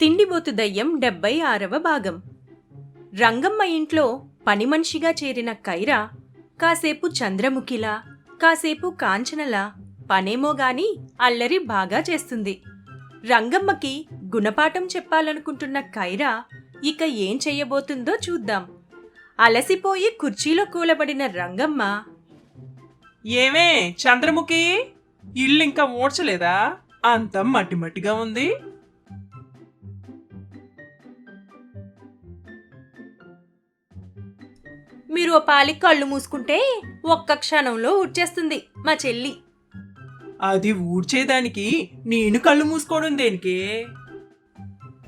తిండిబోతు దయ్యం డెబ్బై ఆరవ భాగం. రంగమ్మ ఇంట్లో పని మనిషిగా చేరిన కైరా కాసేపు చంద్రముఖిలా కాసేపు కాంచనలా పనేమో గాని అల్లరి బాగా చేస్తుంది. రంగమ్మకి గుణపాఠం చెప్పాలనుకుంటున్న కైరా ఇక ఏం చెయ్యబోతుందో చూద్దాం. అలసిపోయి కుర్చీలో కూలబడిన రంగమ్మ ఏమే చంద్రముఖి ఇల్లు ఇంకా మూడ్చలేదా అంత మట్టి మట్టిగా ఉంది. మీరు ఓ పాలి కళ్ళు మూసుకుంటే ఒక్క క్షణంలో ఉడ్చేస్తుంది మా చెల్లి. అది ఊడ్చేదానికి నేను కళ్ళు మూసుకోవడం దేనికి?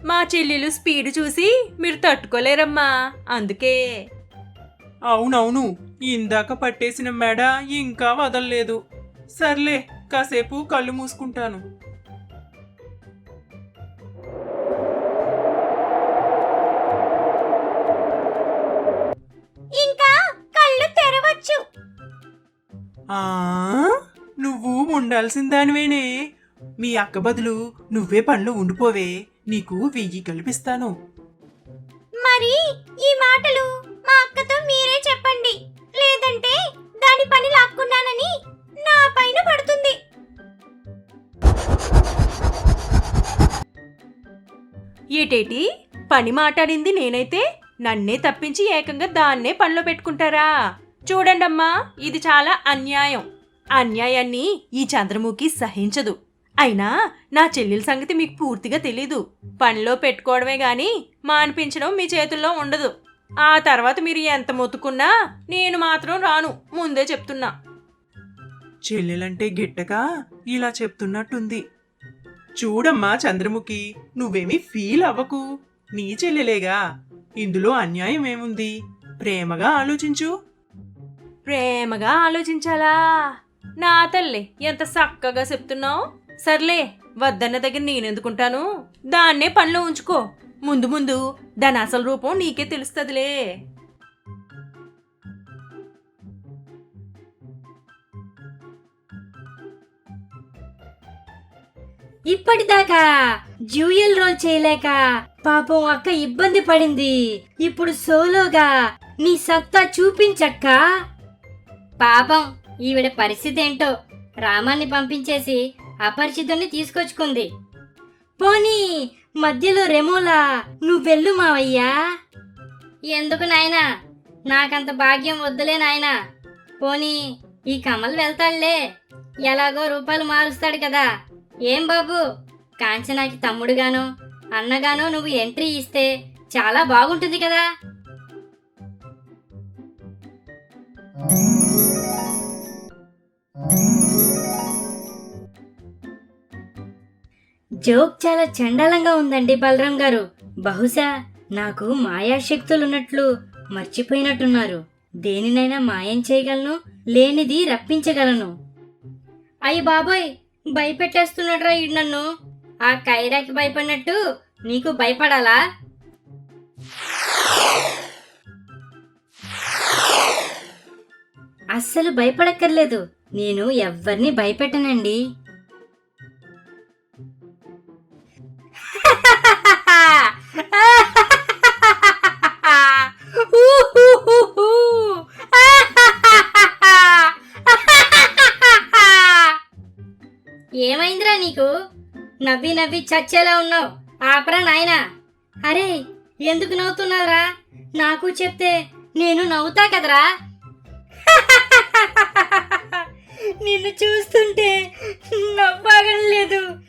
మా చెల్లెలు స్పీడ్ చూసి మీరు తట్టుకోలేరమ్మా అందుకే. అవునవును ఇందాక పట్టేసిన మెడ ఇంకా వదలలేదు. సర్లే కాసేపు కళ్ళు మూసుకుంటాను. నువ్వు ఉండాల్సిన దానివేనే. మీ అక్క బదులు నువ్వే పనులు ఉండిపోవే. నీకు వెయ్యి కల్పిస్తాను మరి ఈ మాటలు మా అక్కతో మీరే చెప్పండి. లేదంటే దాని పని లాక్కున్నానని నా పైన పడుతుంది. ఏటేటి? పని మాట్లాడింది నేనైతే నన్నే తప్పించి ఏకంగా దాన్నే పనిలో పెట్టుకుంటారా? చూడండమ్మా ఇది చాలా అన్యాయం. అన్యాయాన్ని ఈ చంద్రముఖి సహించదు. అయినా నా చెల్లెల సంగతి మీకు పూర్తిగా తెలీదు. పనిలో పెట్టుకోవడమే గాని మానిపించడం మీ చేతుల్లో ఉండదు. ఆ తర్వాత మీరు ఎంత మొత్తుకున్నా నేను మాత్రం రాను. ముందే చెప్తున్నా. చెల్లెలంటే గిట్టగా ఇలా చెప్తున్నట్టుంది. చూడమ్మా చంద్రముఖి నువ్వేమీ ఫీల్ అవ్వకు. నీ చెల్లెలేగా. ఇందులో అన్యాయం ఏముంది ప్రేమగా ఆలోచించు. ప్రేమగా ఆలోచించాలా? నా తల్లి ఎంత చక్కగా చెప్తున్నావు. సర్లే వద్దన్న దగ్గర నేనెందుకుంటాను? దాన్నే పనిలో ఉంచుకో. ముందు ముందు దాని అసలు రూపం నీకే తెలుస్తుందిలే. ఇప్పటిదాకా జ్యూయల్ రోల్ చేయలేక పాపం అక్క ఇబ్బంది పడింది. ఇప్పుడు సోలోగా నీ సత్తా చూపించక్క? పాపం ఈవిడ పరిస్థితి ఏంటో రామాన్ని పంపించేసి అపరిచితుణ్ణి తీసుకొచ్చుకుంది. పోనీ మధ్యలో రెమోలా నువ్వెళ్ళు మావయ్యా. ఎందుకు నాయనా? నాకంత భాగ్యం వద్దులే నాయనా. పోనీ ఈ కమల్ వెళ్తాడులే ఎలాగో రూపాయలు మారుస్తాడు కదా. ఏం బాబు? కాంచనాకి తమ్ముడుగాను అన్నగాను నువ్వు ఎంట్రీ ఇస్తే చాలా బాగుంటుంది కదా. జోక్ చాలా చండాలంగా ఉందండి బలరాం గారు. బహుశా నాకు మాయాశక్తులున్నట్లు మర్చిపోయినట్టున్నారు. దేనినైనా మాయం చేయగలను లేనిది రప్పించగలను. అయ్యి బాబోయ్ భయపెట్టేస్తున్నాడ్రా ఈడు నన్ను. ఆ కైరాకి భయపడినట్టు నీకు భయపడాలా? అస్సలు భయపడక్కర్లేదు. నేను ఎవ్వరిని భయపెట్టనండి. ఏమైందిరా నీకు? నవ్వి నవ్వి చచ్చేలా ఉన్నావు. ఆపరా నాయనా. అరే ఎందుకు నవ్వుతున్నావురా? నాకు చెప్తే నేను నవ్వుతా కదరా? నిన్ను చూస్తుంటే నవ్వాగడం లేదు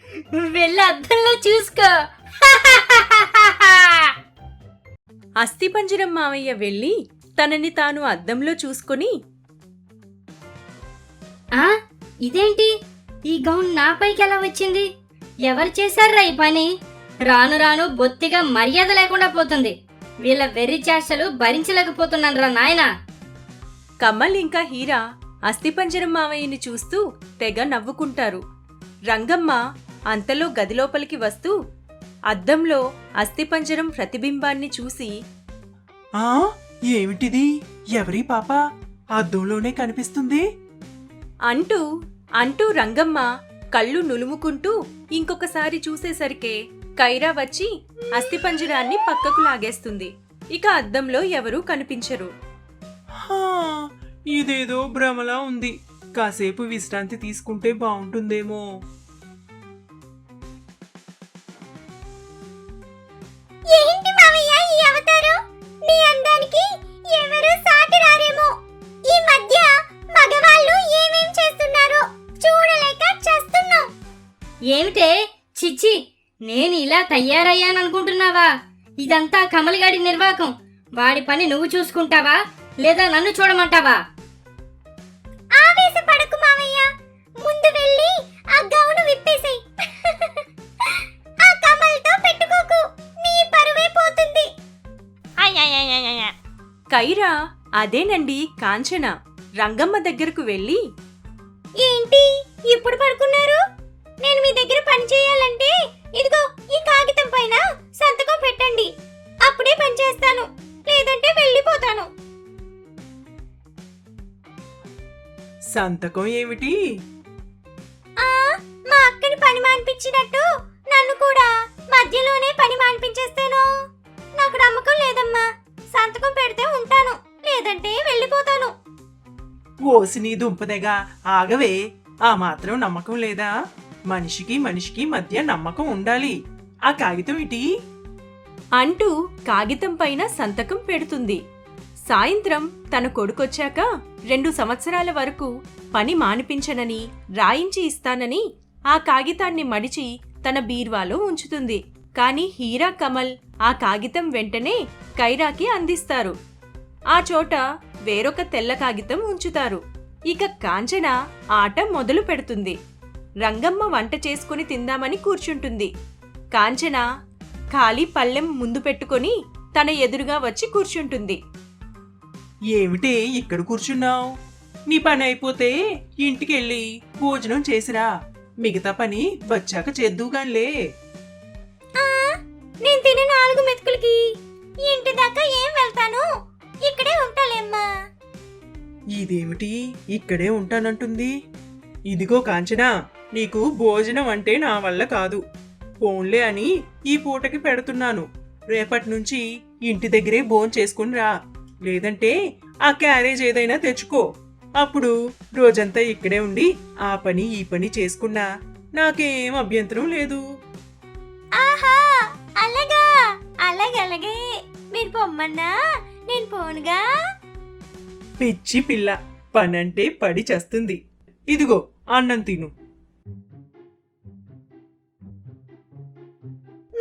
వెళ్ళి అద్దంలో చూసుకో. అస్థిపంజరం మావయ్య వెళ్ళి తనని తాను అద్దంలో చూసుకొని ఆ ఇదేంటి? ఈ గౌన్ నాపైకి ఎలా వచ్చింది? ఎవరు చేశారా ఈ పని? రాను రాను బొత్తిగా మర్యాద లేకుండా పోతుంది. వీళ్ళ వెర్రి చేష్టలు భరించలేకపోతున్నాను రా నాయనా. కమల్ ఇంకా హీరా అస్థిపంజరం మావయ్యని చూస్తూ తెగ నవ్వుకుంటారు. రంగమ్మ అంతలో గదిలోపలికి వస్తూ అద్దంలో అస్థిపంజరం ప్రతిబింబాన్ని చూసి ఆ ఏమిటిది? ఎవరి పాప? అద్దంలోనే కనిపిస్తుంది? అంటూ అంటూ రంగమ్మ కళ్ళు నులుముకుంటూ ఇంకొకసారి చూసేసరికే కైరా వచ్చి అస్థిపంజరాన్ని పక్కకు లాగేస్తుంది. ఇక అద్దంలో ఎవరూ కనిపించరు. హా, ఇదేదో భ్రమలా ఉంది. కాసేపు విశ్రాంతి తీసుకుంటే బాగుంటుందేమో. నేను ఇలా తయారయ్యాననుకుంటున్నావా? ఇదంతా కమలిగాడి నిర్వాకం. వాడి పని నువ్వు చూసుకుంటావా? లేదా నన్ను చూడమంటావా? ఆవేశపడకు మావయ్య. ముందు వెళ్ళి ఆ గౌను విప్పేసేయ్. ఆ కమల్తో పెట్టుకోకు. నీ పరువే పోతుంది. కైరా అదేనండి కాంచన. రంగమ్మ దగ్గరకు వెళ్ళి. ఏంటి? ఇప్పుడు పడుకున్నారు? నేను మీ దగ్గర పని చేయాలంటే ఇదిగో కాగితం పైన సంతకం పెట్టండి. అప్పుడే పని చేస్తాను. లేదంటే వెళ్ళిపోతాను. సంతకం ఏమిటి? ఆ మా అక్కని పని మాన్పించినట్టు నన్ను కూడా మధ్యలోనే పని మాన్పించేస్తాను. నాకు నమ్మకం లేదమ్మా. సంతకం పెడితే ఉంటాను. లేదంటే వెళ్ళిపోతాను. ఓసి నీ దుంపదెగా. ఆగవే. ఆ మాత్రం నమ్మకం లేదా? మనిషికి మనిషికి మధ్య నమ్మకం ఉండాలి. ఆ కాగితం ఇటీ అంటూ కాగితం పైన సంతకం పెడుతుంది. సాయంత్రం తన కొడుకొచ్చాక రెండు సంవత్సరాల వరకు పని మానిపించనని రాయించి ఇస్తానని ఆ కాగితాన్ని మడిచి తన బీర్వాలో ఉంచుతుంది. కాని హీరా కమల్ ఆ కాగితం వెంటనే కైరాకి అందిస్తారు. ఆ చోట వేరొక తెల్ల కాగితం ఉంచుతారు. ఇక కాంచన ఆట మొదలు పెడుతుంది రంగమ్మ వంట చేసుకుని తిందామని కూర్చుంటుంది. కాంచన ఖాళీ పళ్ళెం ముందు పెట్టుకొని తన ఎదురుగా వచ్చి కూర్చుంటుంది. ఏమిటే ఇక్కడ కూర్చున్నావు? నీ పని అయిపోతే ఇంటికెళ్ళి భోజనం చేసిరా. మిగతా పని వచ్చాక చేద్దుగాన్లే ఆ, నేను తినే నాలుగు మెతుకులకి ఇంటి దాకా ఏం వెళ్తాను? ఇక్కడే ఉంటాలేమ్మా. ఇదేమిటి? ఇక్కడే ఉంటానంటుంది. ఇదిగో కాంచనా నీకు భోజనం అంటే నా వల్ల కాదు. ఫోన్లే అని ఈ పూటకి పెడుతున్నాను. రేపటి నుంచి ఇంటి దగ్గరే భోన్ చేసుకుని రా. లేదంటే ఆ క్యారేజ్ ఏదైనా తెచ్చుకో. అప్పుడు రోజంతా ఇక్కడే ఉండి ఆ పని ఈ పని చేసుకున్నా నాకేం అభ్యంతరం లేదు. ఆహా! అలాగా! అలాగలాగే మీరు పొమ్మన్నా? నేను పోనుగా? పిచ్చి పిల్ల పనంటే పడి చేస్తుంది. ఇదిగో అన్నం తిను.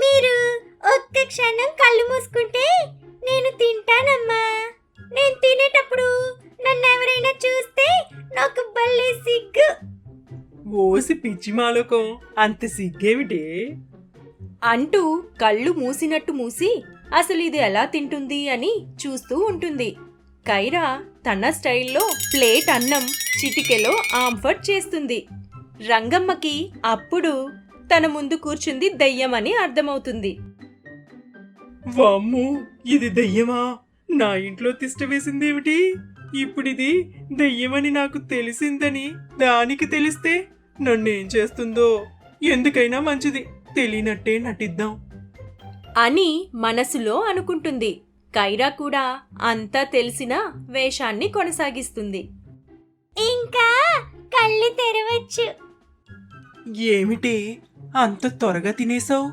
మీరు ఒక్క క్షణం కళ్ళు మూసుకుంటే నేను తింటానమ్మా. నేను తినేటప్పుడు నన్ను ఎవరైనా చూస్తే నాకు భలే సిగ్గు. ఓసి పిచ్చి మాలోకం అంత సిగ్గేమిటే? అంటూ కళ్ళు మూసినట్టు మూసి అసలు ఇది ఎలా తింటుంది అని చూస్తూ ఉంటుంది. కైరా తన స్టైల్లో ప్లేట్ అన్నం చిటికెలో ఆంఫర్ట్ చేస్తుంది. రంగమ్మకి అప్పుడు తన ముందు కూర్చుంది దయ్యమని అర్థమవుతుంది. వామ్ము ఇది దయ్యమా? నా ఇంట్లో తిష్ట వేసిందేమిటి ఇప్పుడిది దయ్యమని నాకు తెలిసిందని దానికి తెలిస్తే నన్నేం చేస్తుందో? ఎందుకైనా మంచిది తెలియనట్టే నటిద్దాం. అని మనసులో అనుకుంటుంది. కైరా కూడా అంతా తెలిసిన వేషాన్ని కొనసాగిస్తుంది. ఇంకా కళ్ళు తెరవచ్చు. ఏమిటి? అంత త్వరగా తినేసావు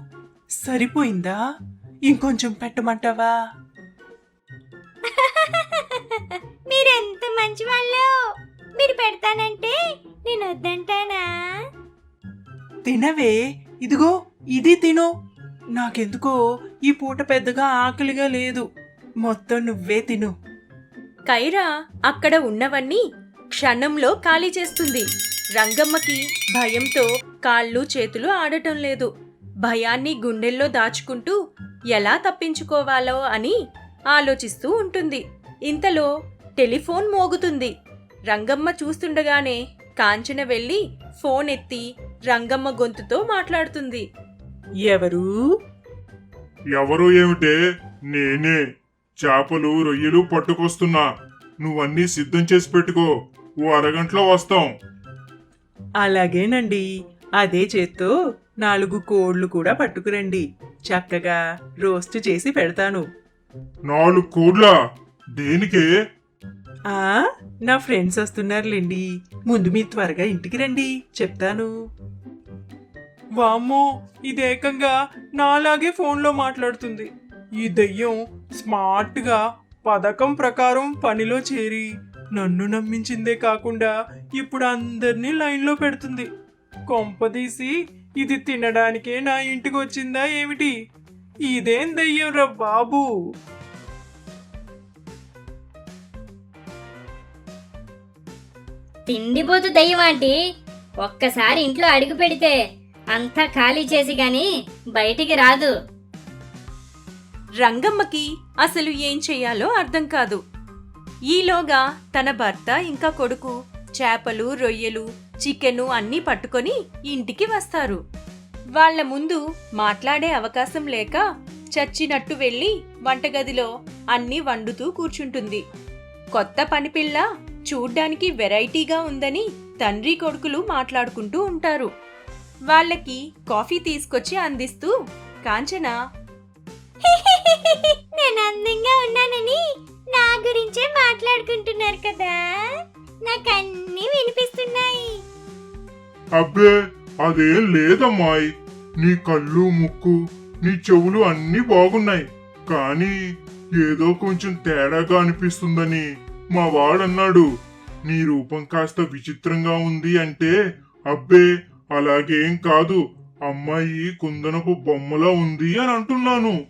సరిపోయిందా? ఇంకొంచెం పెట్టమంటావా? మీరెంత మంచి వాళ్ళు మీరు పెడతానంటే నేను వద్దంటానా? తినవే. ఇదిగో ఇది తిను. నాకెందుకో ఈ పూట పెద్దగా ఆకలిగా లేదు. మొత్తం నువ్వే తిను. కైరా అక్కడ ఉన్నవన్నీ క్షణంలో ఖాళీ చేస్తుంది. రంగమ్మకి భయంతో కాళ్ళు చేతులు ఆడటం లేదు. భయాన్ని గుండెల్లో దాచుకుంటూ ఎలా తప్పించుకోవాలో అని ఆలోచిస్తూ ఉంటుంది. ఇంతలో టెలిఫోన్ మోగుతుంది. రంగమ్మ చూస్తుండగానే కాంచన వెళ్ళి ఫోన్ ఎత్తి రంగమ్మ గొంతుతో మాట్లాడుతుంది. ఎవరు? ఎవరు ఏమిటే? నేనే. చేపలు రొయ్యలు పట్టుకొస్తున్నా. నువ్వన్నీ సిద్ధం చేసి పెట్టుకో. ఓ అరగంటలో వస్తాం. అలాగేనండి. అదే చేత్తో నాలుగు కోళ్ళు కూడా పట్టుకురండి. చక్కగా రోస్ట్ చేసి పెడతాను. నాలుగు కోడ్లా? దేనికే? ఆ నా ఫ్రెండ్స్ వస్తున్నారులేండి. ముందు మీరు త్వరగా ఇంటికి రండి. చెప్తాను. వామ్మో ఇది ఏకంగా నాలాగే ఫోన్లో మాట్లాడుతుంది. ఈ దయ్యం స్మార్ట్గా పథకం ప్రకారం పనిలో చేరి నన్ను నమ్మించిందే కాకుండా ఇప్పుడు అందరినీ లైన్లో పెడుతుంది. కొంపదీసి ఇది తినడానికే నా ఇంటికి వచ్చిందా ఏమిటి? ఇదేం దయ్యం రా బాబు? తిండిపోతు దయ్యం ఆంటీ. ఒక్కసారి ఇంట్లో అడుగు పెడితే అంతా ఖాళీ చేసి గాని బయటికి రాదు. రంగమ్మకి అసలు ఏం చెయ్యాలో అర్థం కాదు. ఈలోగా తన భర్త ఇంకా కొడుకు చేపలు రొయ్యలు చికెను అన్నీ పట్టుకొని ఇంటికి వస్తారు. వాళ్ళ ముందు మాట్లాడే అవకాశం లేక చచ్చినట్టు వెళ్ళి వంటగదిలో అన్నీ వండుతూ కూర్చుంటుంది. కొత్త పనిపిల్ల చూడ్డానికి వెరైటీగా ఉందని తండ్రి కొడుకులు మాట్లాడుకుంటూ ఉంటారు. వాళ్ళకి కాఫీ తీసుకొచ్చి అందిస్తూ కాంచన. నేను అందంగా ఉన్నానని నా గురించే మాట్లాడుకుంటున్నారు కదా. నాకు అన్ని వినిపిస్తున్నాయి. అబ్బే అదేం లేదమ్మాయి. నీ కళ్ళు ముక్కు నీ చెవులు అన్నీ బాగున్నాయి. కానీ ఏదో కొంచెం తేడాగా అనిపిస్తుందని మా వాడన్నాడు. నీ రూపం కాస్త విచిత్రంగా ఉంది అంటే అబ్బే అలాగేం కాదు. అమ్మాయి కుందనపు బొమ్మలా ఉంది అని అంటున్నాను.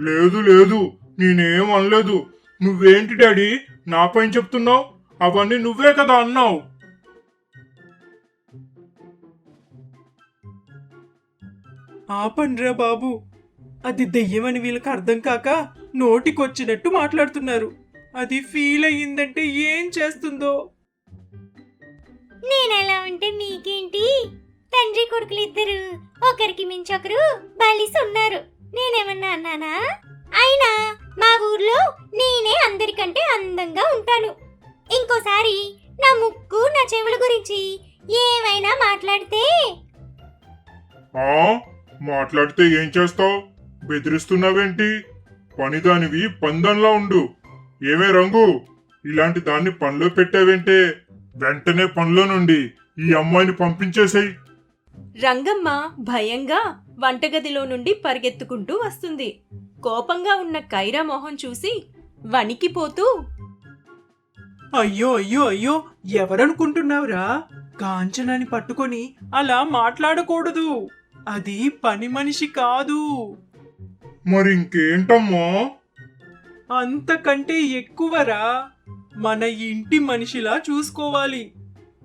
లేదు లేదు. నేనేం అనలేదు. నువ్వేంటి డాడీ? నా పైన చెప్తున్నావు? అవన్నీ నువ్వే కదా అన్నావు. ఆపండ్రా బాబు. అది దెయ్యమని వీళ్ళకి అర్థం కాక నోటికొచ్చినట్టు మాట్లాడుతున్నారు. అది ఫీల్ అయ్యిందంటే ఏం చేస్తుందో? నేను ఎలా ఉంటే మీకేంటి? తండ్రి కొడుకులు ఇద్దరు ఒకరికి మించి ఒకరు బలిసి ఉన్నారు నేనేమన్నా అన్నానా? అయినా మా ఊర్లో నేనే అందరికంటే అందంగా ఉంటాను. ఇంకోసారి నా ముక్కు నా చెవుల గురించి ఏమైనా మాట్లాడితే? మాట్లాడితే ఏం చేస్తావు? బెదిరిస్తున్నావేంటి? పనిదానివి పందంలా ఉండు. ఏమే రంగు? ఇలాంటి దాన్ని పనిలో పెట్టావేంటే? వెంటనే పనిలో నుండి ఈ అమ్మాయిని పంపించేసేయ్. రంగమ్మ భయంగా వంటగదిలో నుండి పరిగెత్తుకుంటూ వస్తుంది. కోపంగా ఉన్న కైరా మొహం చూసి వణికిపోతూ అయ్యో అయ్యో అయ్యో ఎవరనుకుంటున్నావురా? కాంచనాని పట్టుకొని అలా మాట్లాడకూడదు. అది పని మనిషి కాదు. మరి ఇంకేంటమ్మా అంతకంటే ఎక్కువరా? మన ఇంటి మనిషిలా చూసుకోవాలి.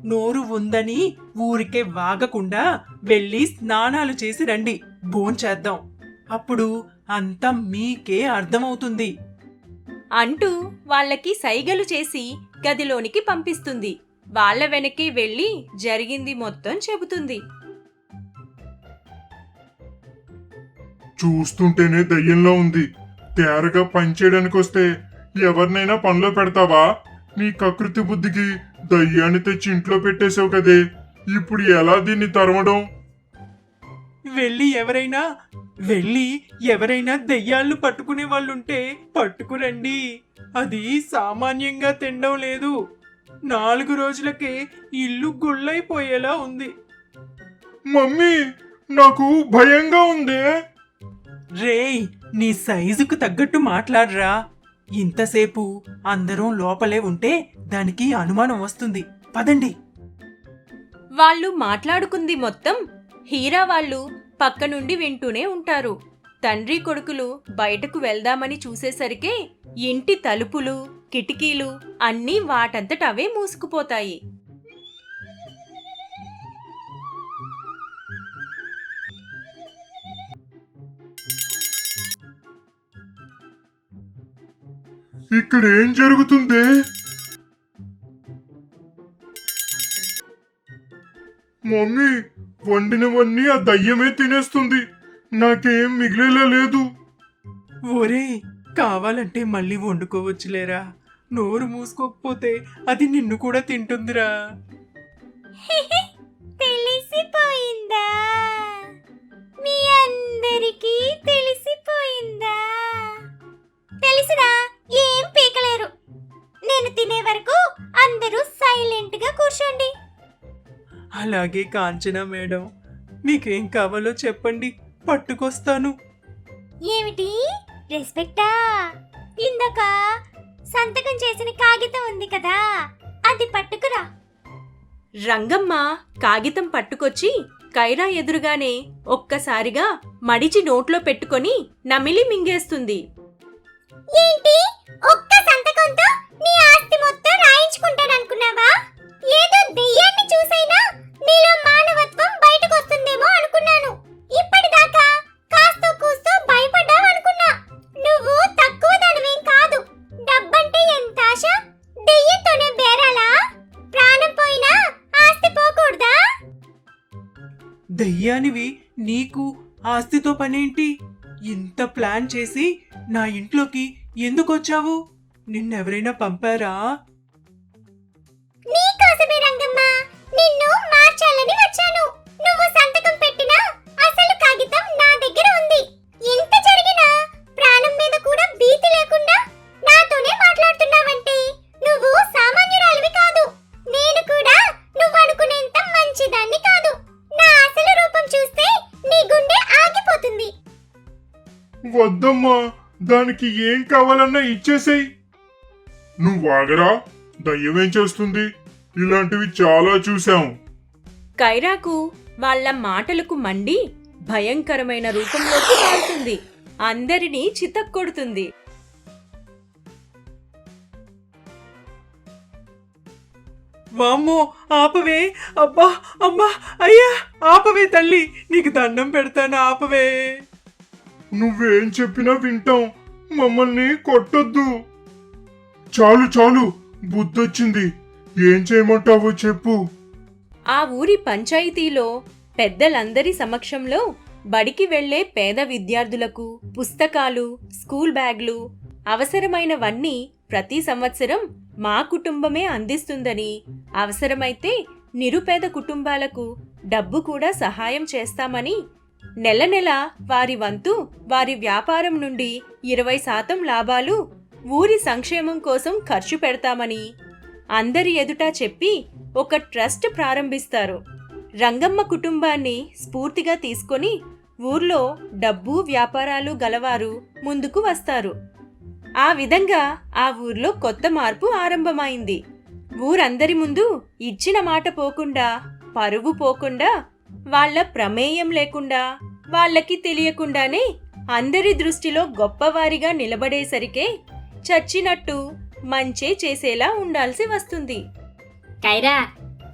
నోరు ఉందని ఊరికే వాగకుండా వెళ్ళి స్నానాలు చేసి రండి. భోంచేద్దాం అప్పుడు అంతా మీకే అర్థమవుతుంది. అంటూ వాళ్ళకి సైగలు చేసి గదిలోనికి పంపిస్తుంది. వాళ్ళ వెనకే వెళ్ళి జరిగింది మొత్తం చెబుతుంది. చూస్తుంటేనే దయ్యంలో ఉంది. తేరగా పనిచేయడానికి వస్తే ఎవరినైనా పనిలో పెడతావా? నీ కకృతి బుద్ధికి దయ్యాన్ని తెచ్చి ఇంట్లో పెట్టేశావు కదే. ఇప్పుడు ఎలా దీన్ని తరమడం వెళ్ళి ఎవరైనా వెళ్ళి ఎవరైనా దెయ్యాలను పట్టుకునే వాళ్ళుంటే పట్టుకురండి. అది సామాన్యంగా తినడం లేదు. నాలుగు రోజులకే ఇల్లు గుళ్ళైపోయేలా ఉంది. మమ్మీ నాకు భయంగా ఉందే. రేయ్ నీ సైజుకు తగ్గట్టు మాట్లాడరా. ఇంతసేపు అందరం లోపలే ఉంటే దానికి అనుమానం వస్తుంది. పదండి. వాళ్ళు మాట్లాడుకుంది మొత్తం హీరా వాళ్ళు పక్క నుండి వింటూనే ఉంటారు. తండ్రి కొడుకులు బయటకు వెళ్దామని చూసేసరికే ఇంటి తలుపులు కిటికీలు అన్నీ వాటంతట అవే మూసుకుపోతాయి. ఇక్కడ ఏం జరుగుతుంది? మమ్మీ వండినవన్నీ ఆ దయ్యమే తినేస్తుంది. నాకేం మిగిలేలా లేదు. ఒరే కావాలంటే మళ్ళీ వండుకోవచ్చులేరా? నోరు మూసుకోకపోతే అది నిన్ను కూడా తింటుందిరా. తెలిసిపోయిందా? మీ అందరికీ తెలిసిపోయిందా? తెలిసినా ఏం పీకలేరు. నేను తినే వరకు అందరూ సైలెంట్గా కూర్చోండి. అలాగే కాంచన మేడం మీకేం కావాలో చెప్పండి పట్టుకొస్తాను. ఏమిటి? రెస్పెక్టా? ఇందాక సంతకం చేసిన కాగితం ఉంది కదా అది పట్టుకురా. రంగమ్మ కాగితం పట్టుకొచ్చి కైరా ఎదురుగానే ఒక్కసారిగా మడిచి నోట్లో పెట్టుకొని నమిలి మింగేస్తుంది. ఏంటి? ఒక్క సంతకంతో నీ ఆస్తి మొత్తం రాయించుకుంటాననుకున్నావా? దయ్యానివి నీకు ఆస్తితో పనేంటి? ఇంత ప్లాన్ చేసి నా ఇంట్లోకి ఎందుకు వచ్చావు నిన్నెవరైనా పంపారా? దానికి ఏం కావాలన్నా ఇచ్చేసేయ్. నువ్వు ఆగరా దయ్యమేం చేస్తుంది? ఇలాంటివి చాలా చూసాం కైరాకు వాళ్ళ మాటలకు మండి భయంకరమైన రూపంలోకి మారుతుంది. అందరినీ చితక్కొడుతుంది. వామ్మో ఆపవే. అబ్బా అమ్మా అయ్యా ఆపవే తల్లి. నీకు దండం పెడతాను ఆపవే. నువ్వేం చెప్పినా వింటాం. మమ్మల్ని కొట్టొద్దు. చాలు చాలు బుద్ధొచ్చింది. ఏం చేయమంటావో చెప్పు. ఆ ఊరి పంచాయతీలో పెద్దలందరి సమక్షంలో బడికి వెళ్ళే పేద విద్యార్థులకు పుస్తకాలు స్కూల్ బ్యాగ్లు అవసరమైనవన్నీ ప్రతి సంవత్సరం మా కుటుంబమే అందిస్తుందని అవసరమైతే నిరుపేద కుటుంబాలకు డబ్బు కూడా సహాయం చేస్తామని నెల నెల వారి వంతు వారి వ్యాపారం నుండి ఇరవై శాతం లాభాలు ఊరి సంక్షేమం కోసం ఖర్చు పెడతామని అందరి ఎదుట చెప్పి ఒక ట్రస్ట్ ప్రారంభిస్తారు. రంగమ్మ కుటుంబాన్ని స్ఫూర్తిగా తీసుకొని ఊర్లో డబ్బు వ్యాపారాలు గలవారు ముందుకు వస్తారు. ఆ విధంగా ఆ ఊర్లో కొత్త మార్పు ఆరంభమైంది. ఊరందరి ముందు ఇచ్చిన మాట పోకుండా పరువు పోకుండా వాళ్ళ ప్రమేయం లేకుండా వాళ్ళకి తెలియకుండానే అందరి దృష్టిలో గొప్పవారిగా నిలబడేసరికే చచ్చినట్టు మంచే చేసేలా ఉండాల్సి వస్తుంది. కైరా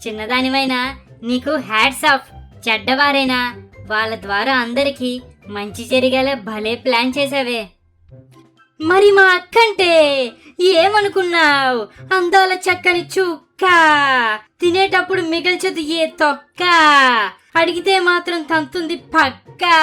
చిన్నదానివైనా నీకు హ్యాట్స్ ఆఫ్. చెడ్డవారైనా వాళ్ళ ద్వారా అందరికీ మంచి జరిగేలా భలే ప్లాన్ చేసావే. మరి మా అక్కంటే ఏమనుకున్నావు? అందాల చక్కని చుక్క. తినేటప్పుడు మిగల్చదు ఏ తొక్క? అడిగితే మాత్రం తంతుంది పక్కా.